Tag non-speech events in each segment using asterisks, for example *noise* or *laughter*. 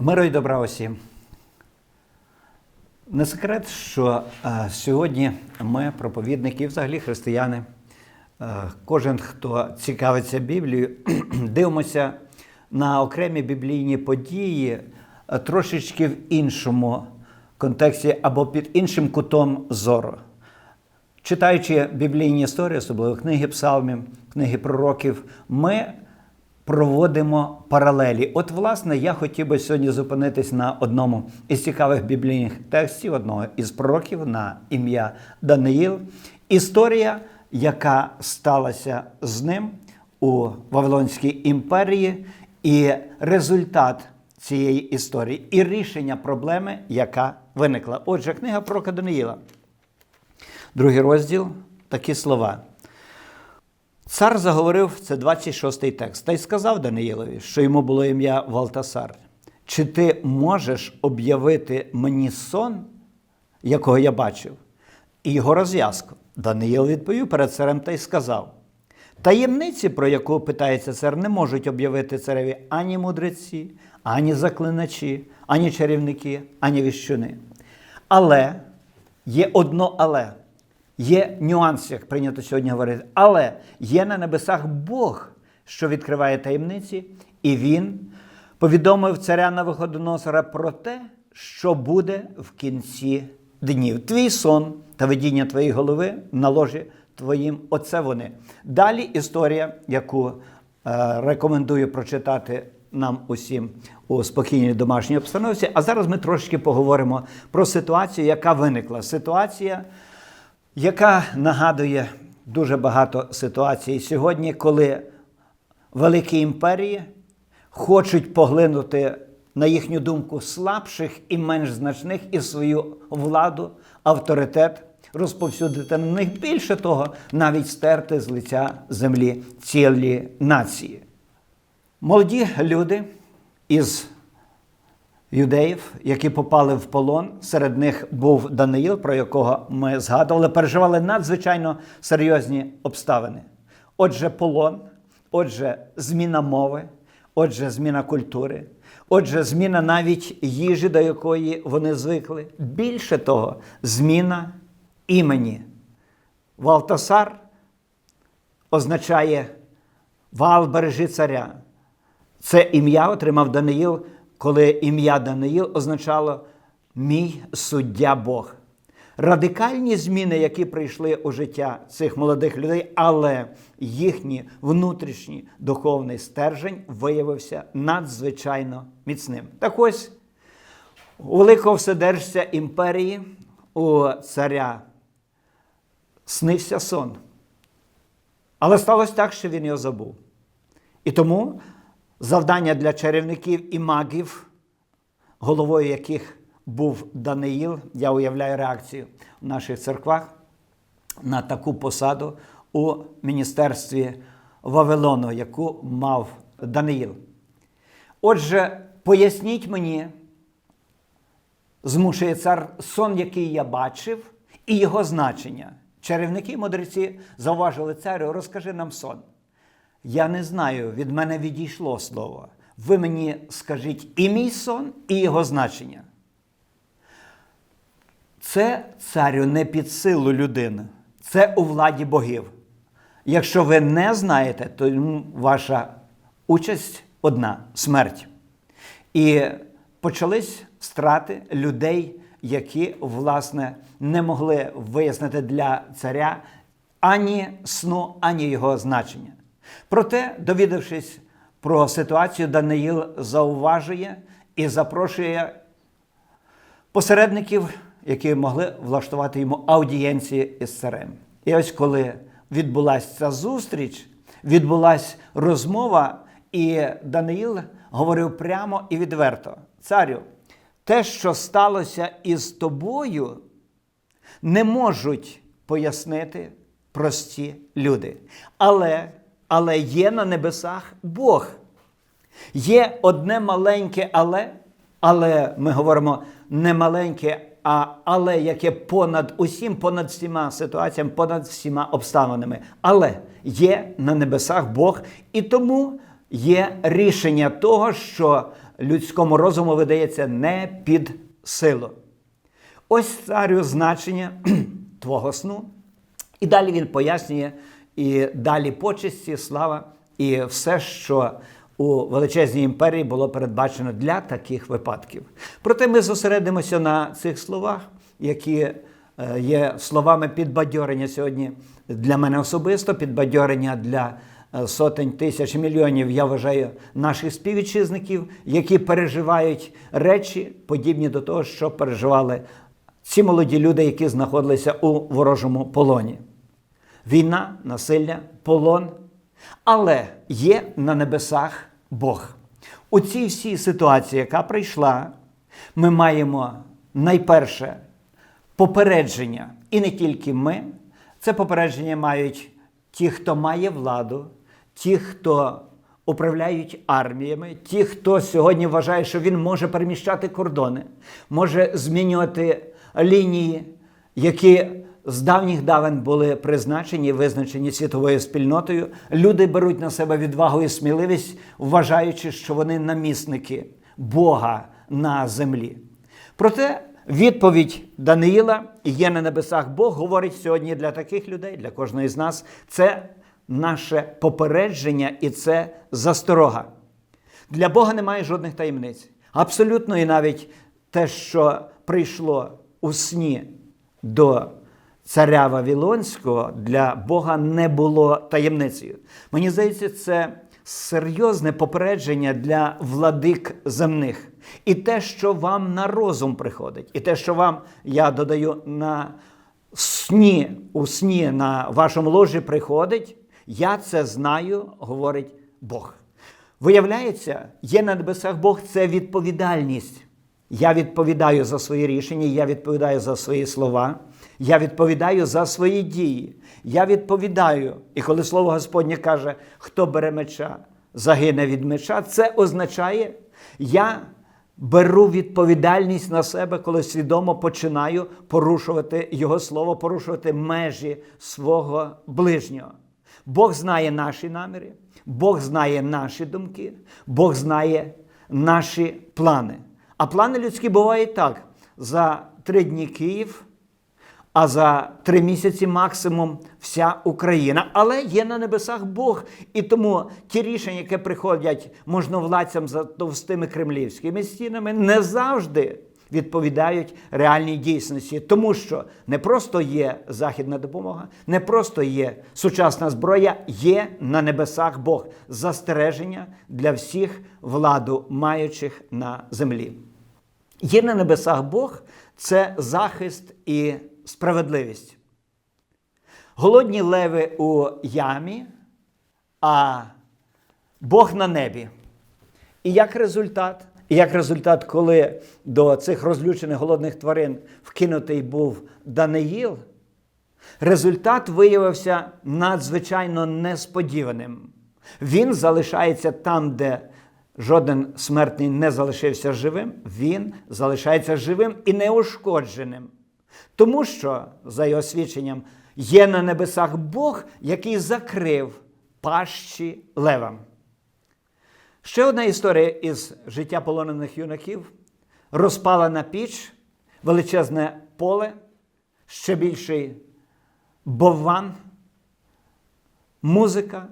Миро і добра усім. Не секрет, що е, сьогодні ми, проповідники, взагалі християни, е, кожен, хто цікавиться Біблією, *clears throat* дивимося на окремі біблійні події е, трошечки в іншому контексті або під іншим кутом зору. Читаючи біблійні історії, особливо книги псалмів, книги пророків, ми проводимо паралелі. От, власне, я хотів би сьогодні зупинитись на одному із цікавих біблійних текстів, одного із пророків на ім'я Даниїл. Історія, яка сталася з ним у Вавилонській імперії, і результат цієї історії, і рішення проблеми, яка виникла. Отже, книга пророка Даниїла. Другий розділ такі слова. Цар заговорив, це 26-й текст, та й сказав Даниїлові, що йому було ім'я Валтасар. Чи ти можеш об'явити мені сон, якого я бачив? І його розв'язку. Даниїл відповів перед царем та й сказав: Таємниці, про яку питається цар, не можуть об'явити цареві ані мудреці, ані заклиначі, ані чарівники, ані віщуни. Але є одно але. Є нюанс, як прийнято сьогодні говорити, але є на небесах Бог, що відкриває таємниці, і він повідомив царя Навиходоносора про те, що буде в кінці днів. Твій сон та видіння твоєї голови на ложі твоїм. Оце вони. Далі історія, яку е, рекомендую прочитати нам усім у спокійній домашній обстановці. А зараз ми трошки поговоримо про ситуацію, яка виникла. Ситуація яка нагадує дуже багато ситуацій сьогодні, коли великі імперії хочуть поглинути, на їхню думку, слабших і менш значних і свою владу, авторитет, розповсюдити на них більше того, навіть стерти з лиця землі цілі нації. Молоді люди із юдеїв, які попали в полон. Серед них був Даниїл, про якого ми згадували, переживали надзвичайно серйозні обставини. Отже, полон, отже, зміна мови, отже, зміна культури, отже, зміна навіть їжі, до якої вони звикли. Більше того, зміна імені. Валтасар означає вал бережи царя. Це ім'я отримав Даниїл коли ім'я Даниїл означало мій суддя Бог. Радикальні зміни, які прийшли у життя цих молодих людей, але їхній внутрішній духовний стержень виявився надзвичайно міцним. Так ось у великого вседержця імперії у царя снився сон. Але сталося так, що він його забув. І тому завдання для чарівників і магів, головою яких був Даниїл. Я уявляю реакцію в наших церквах на таку посаду у міністерстві Вавилону, яку мав Даниїл. Отже, поясніть мені, змушує цар сон, який я бачив, і його значення. Чарівники і мудреці зауважили царю, розкажи нам сон. Я не знаю, від мене відійшло слово. Ви мені скажіть і мій сон, і його значення. Це царю не під силу людини, це у владі богів. Якщо ви не знаєте, то ваша участь одна смерть. І почались страти людей, які, власне, не могли вияснити для царя ані сну, ані його значення. Проте, довідавшись про ситуацію, Даниїл зауважує і запрошує посередників, які могли влаштувати йому аудієнції із царем. І ось коли відбулася ця зустріч, відбулася розмова, і Даниїл говорив прямо і відверто: Царю, те, що сталося із тобою, не можуть пояснити прості люди. Але але є на небесах Бог. Є одне маленьке але, але ми говоримо не маленьке, а але яке понад усім, понад всіма ситуаціями, понад всіма обставинами. Але є на небесах Бог, і тому є рішення того, що людському розуму видається не під силу. Ось царю значення *clears throat* твого сну. І далі він пояснює, і далі почесті, слава, і все, що у величезній імперії було передбачено для таких випадків. Проте ми зосередимося на цих словах, які е, є словами підбадьорення сьогодні для мене особисто, підбадьорення для е, сотень тисяч мільйонів, я вважаю, наших співвітчизників, які переживають речі, подібні до того, що переживали ці молоді люди, які знаходилися у ворожому полоні. Війна, насилля, полон. Але є на небесах Бог. У цій всій ситуації, яка прийшла, ми маємо найперше попередження. І не тільки ми. Це попередження мають ті, хто має владу, ті, хто управляють арміями, ті, хто сьогодні вважає, що він може переміщати кордони, може змінювати лінії, які з давніх давен були призначені, визначені світовою спільнотою. Люди беруть на себе відвагу і сміливість, вважаючи, що вони намісники Бога на землі. Проте відповідь Даниїла є на небесах Бог говорить сьогодні для таких людей, для кожної з нас. Це наше попередження і це засторога. Для Бога немає жодних таємниць. Абсолютно, і навіть те, що прийшло у сні до царя Вавилонського, для Бога не було таємницею. Мені здається, це серйозне попередження для владик земних. І те, що вам на розум приходить, і те, що вам, я додаю, на сні, у сні на вашому ложі приходить, я це знаю, говорить Бог. Виявляється, є на небесах Бог це відповідальність. Я відповідаю за свої рішення, я відповідаю за свої слова, я відповідаю за свої дії. Я відповідаю. І коли слово Господнє каже, хто бере меча, загине від меча, це означає, я беру відповідальність на себе, коли свідомо починаю порушувати Його слово, порушувати межі свого ближнього. Бог знає наші наміри, Бог знає наші думки, Бог знає наші плани. А плани людські бувають так: за три дні Київ, а за три місяці максимум вся Україна. Але є на небесах Бог. І тому ті рішення, які приходять можновладцям за товстими кремлівськими стінами, не завжди відповідають реальній дійсності, тому що не просто є західна допомога, не просто є сучасна зброя, є на небесах Бог застереження для всіх владу маючих на землі. Є на небесах Бог це захист і справедливість. Голодні леви у ямі, а Бог на небі. І як результат, і як результат, коли до цих розлючених голодних тварин вкинутий був Даниїл, результат виявився надзвичайно несподіваним. Він залишається там, де жоден смертний не залишився живим, він залишається живим і неушкодженим. Тому що, за його свідченням, є на небесах Бог, який закрив пащі левам. Ще одна історія із життя полонених юнаків: розпалена піч, величезне поле, ще більший бовван, музика,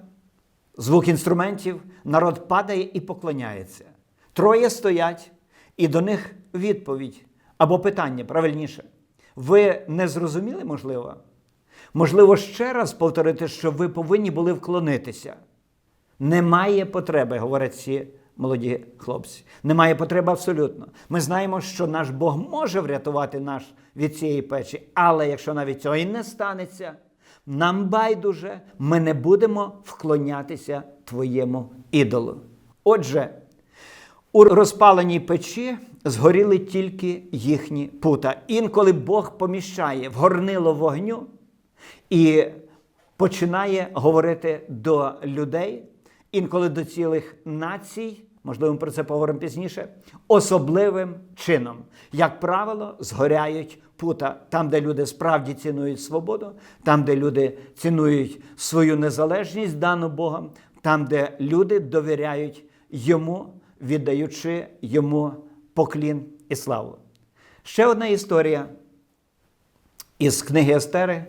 звук інструментів, народ падає і поклоняється. Троє стоять, і до них відповідь або питання правильніше. Ви не зрозуміли, можливо? Можливо, ще раз повторити, що ви повинні були вклонитися. Немає потреби, говорять ці молоді хлопці. Немає потреби абсолютно. Ми знаємо, що наш Бог може врятувати нас від цієї печі, але якщо навіть цього і не станеться, нам байдуже, ми не будемо вклонятися твоєму ідолу. Отже, у розпаленій печі згоріли тільки їхні пута. Інколи Бог поміщає в горнило вогню і починає говорити до людей, інколи до цілих націй, можливо, ми про це поговоримо пізніше, особливим чином. Як правило, згоряють пута там, де люди справді цінують свободу, там, де люди цінують свою незалежність, дану Богом, там, де люди довіряють йому віддаючи йому поклін і славу. Ще одна історія із книги Естери,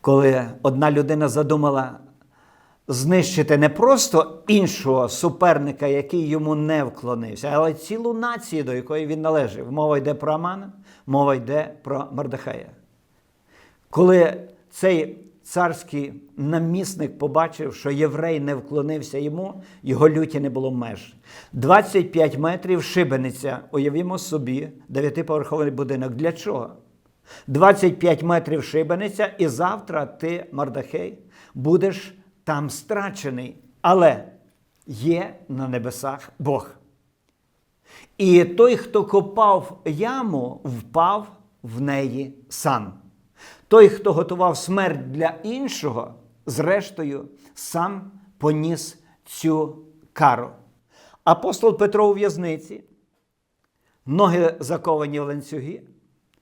коли одна людина задумала знищити не просто іншого суперника, який йому не вклонився, але цілу націю, до якої він належав. Мова йде про Амана, мова йде про Мардахая. Коли цей царський намісник побачив, що єврей не вклонився йому, його люті не було меж. 25 метрів шибениця, уявімо собі, дев'ятиповерховий будинок. Для чого? 25 метрів шибениця, і завтра ти, Мардахей, будеш там страчений. Але є на небесах Бог. І той, хто копав яму, впав в неї сам. Той, хто готував смерть для іншого, зрештою, сам поніс цю кару. Апостол Петро у в'язниці, ноги заковані в ланцюги,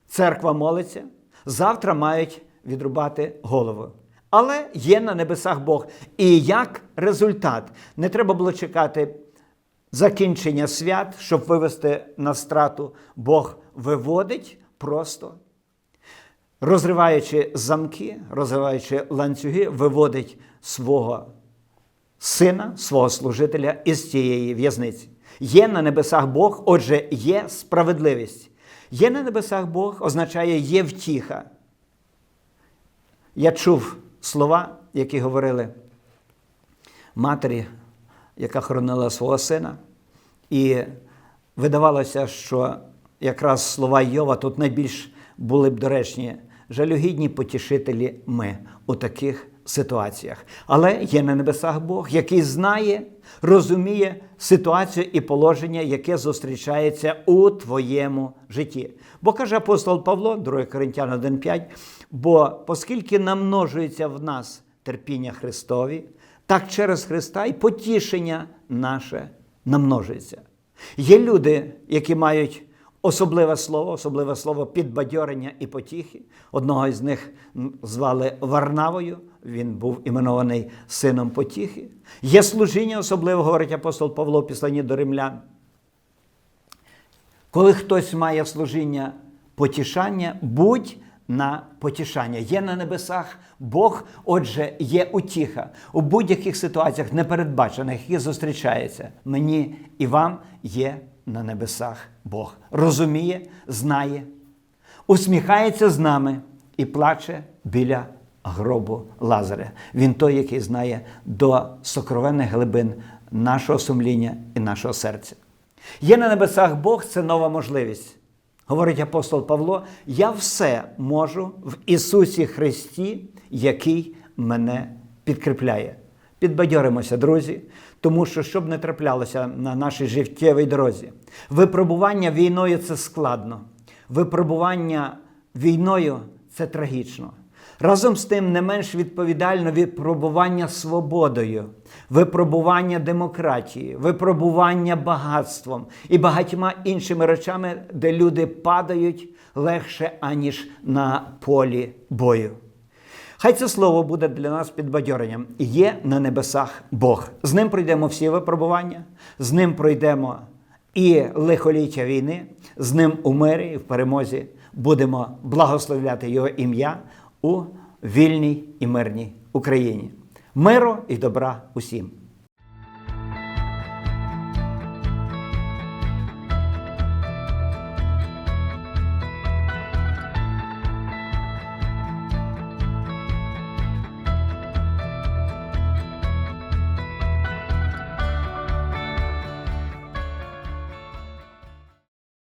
церква молиться, завтра мають відрубати голову. Але є на небесах Бог. І як результат, не треба було чекати закінчення свят, щоб вивести на страту. Бог виводить просто, розриваючи замки, розриваючи ланцюги, виводить свого сина, свого служителя із цієї в'язниці. Є на небесах Бог, отже, є справедливість. Є на небесах Бог означає є втіха. Я чув слова, які говорили матері, яка хоронила свого сина, і видавалося, що якраз слова Йова тут найбільш були б доречні. Жалюгідні потішителі ми у таких ситуаціях. Але є на небесах Бог, який знає, розуміє ситуацію і положення, яке зустрічається у твоєму житті. Бо каже апостол Павло, 2 Коринтян 1,5, бо оскільки намножується в нас терпіння Христові, так через Христа і потішення наше намножується. Є люди, які мають особливе слово, особливе слово підбадьорення і потіхи. Одного із них звали Варнавою, він був іменований сином потіхи. Є служіння, особливо говорить апостол Павло в післанні до римлян. Коли хтось має служіння потішання, будь на потішання. Є на небесах Бог, отже, є утіха у будь-яких ситуаціях непередбачених, які зустрічаються. Мені і вам є на небесах Бог. Розуміє, знає, усміхається з нами і плаче біля гробу Лазаря. Він той, який знає до сокровенних глибин нашого сумління і нашого серця. Є на небесах Бог це нова можливість. Говорить апостол Павло: я все можу в Ісусі Христі, який мене підкріпляє. Підбадьоримося, друзі, тому що щоб не траплялося на нашій життєвій дорозі. Випробування війною це складно. Випробування війною це трагічно. Разом з тим, не менш відповідально випробування свободою, випробування демократії, випробування багатством і багатьма іншими речами, де люди падають легше, аніж на полі бою. Хай це слово буде для нас підбадьоренням. Є на небесах Бог. З ним пройдемо всі випробування, з ним пройдемо і лихоліття війни, з ним у мирі і в перемозі будемо благословляти Його ім'я у вільній і мирній Україні. Миру і добра усім!